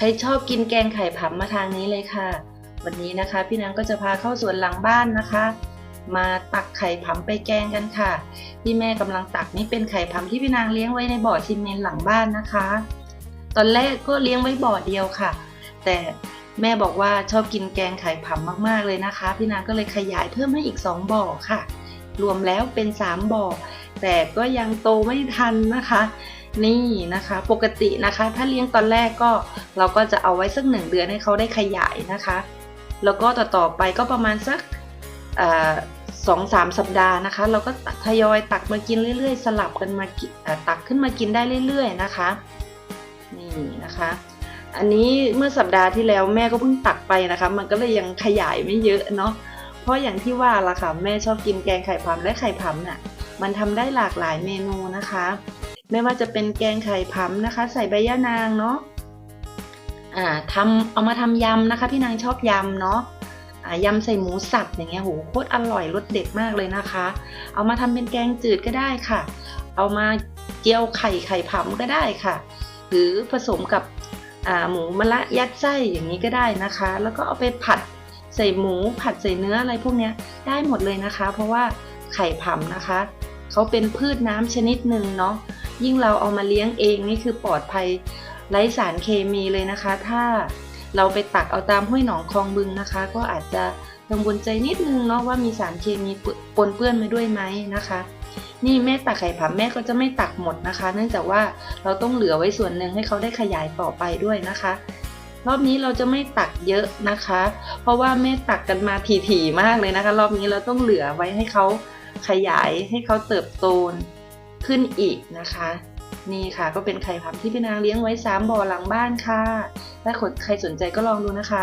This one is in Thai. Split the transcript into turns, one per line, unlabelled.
ใครชอบกินแกงไข่ผำมาทางนี้เลยค่ะ วันนี้นะคะพี่นางก็จะพาเข้าสวนหลังบ้านนะคะ มาตักไข่ผำไปแกงกันค่ะ ที่แม่กำลังตักนี่เป็นไข่ผำที่พี่นางเลี้ยงไว้ในบ่อซีเมนต์หลังบ้านนะคะ ตอนแรกก็เลี้ยงไว้บ่อเดียวค่ะ แต่แม่บอกว่าชอบกินแกงไข่ผำมากๆเลยนะคะ พี่นางก็เลยขยายเพิ่มให้อีก 2 บ่อค่ะ รวมแล้วเป็น 3 บ่อ แต่ก็ยังโตไม่ทันนะคะ นี่นะคะ ปกตินะคะ ถ้าเลี้ยงตอนแรกก็เราก็จะเอาไว้สักหนึ่งเดือนให้เขาได้ขยายนะคะ แล้วก็ต่อๆไปก็ประมาณสักสองสามสัปดาห์นะคะ เราก็ทยอยตักมากินเรื่อย ๆ สลับกันมาตักขึ้นมากินได้เรื่อย ๆนะคะ นี่นะคะ อันนี้เมื่อสัปดาห์ที่แล้วแม่ก็เพิ่งตักไปนะคะ มันก็เลยยังขยายไม่เยอะเนาะเพราะอย่างที่ว่าละค่ะแม่ชอบกินแกงไข่ผำและไข่ผำน่ะ มันทำได้หลากหลายเมนูนะคะ ไม่ว่าจะเป็นแกงไข่ผำนะคะ ใส่ใบย่านางเนาะอ่าทำเอามาทำยำนะคะ พี่นางชอบยำเนาะยำใส่หมูสับอย่างเงี้ยโหโคตรอร่อยรสเด็ดมากเลยนะคะ เอามาทำเป็นแกงจืดก็ได้ค่ะ เอามาเจียวไข่ไข่ผำก็ได้ค่ะ หรือผสมกับหมูมะระยัดไส้อย่างนี้ก็ได้นะคะ แล้วก็เอาไปผัดใส่หมูผัดใส่เนื้ออะไรพวกเนี้ยได้หมดเลยนะคะ เพราะว่าไข่ผำนะคะเขาเป็นพืชน้ำชนิดหนึ่งเนาะ ยิ่งเราเอามาเลี้ยงเองนี่คือปลอดภัยไร้สารเคมีเลยนะคะ ถ้าเราไปตักเอาตามห้วยหนองคลองบึงนะคะ ก็อาจจะกังวลใจนิดนึงเนาะว่ามีสารเคมีปนเปื้อนมาด้วยไหมนะคะ นี่แม่ตักไข่ผำแม่ก็จะไม่ตักหมดนะคะ เนื่องจากว่าเราต้องเหลือไว้ส่วนหนึ่งให้เขาได้ขยายต่อไปด้วยนะคะ รอบนี้เราจะไม่ตักเยอะนะคะ เพราะว่าแม่ตักกันมาถี่ๆมากเลยนะคะ รอบนี้เราต้องเหลือไว้ให้เขาขยายให้เขาเติบโต ขึ้นอีกนะคะ นี่ค่ะก็เป็นไข่พับที่พี่นางเลี้ยงไว้ 3บ่อหลังบ้านค่ะ ถ้าใครสนใจก็ลองดูนะคะ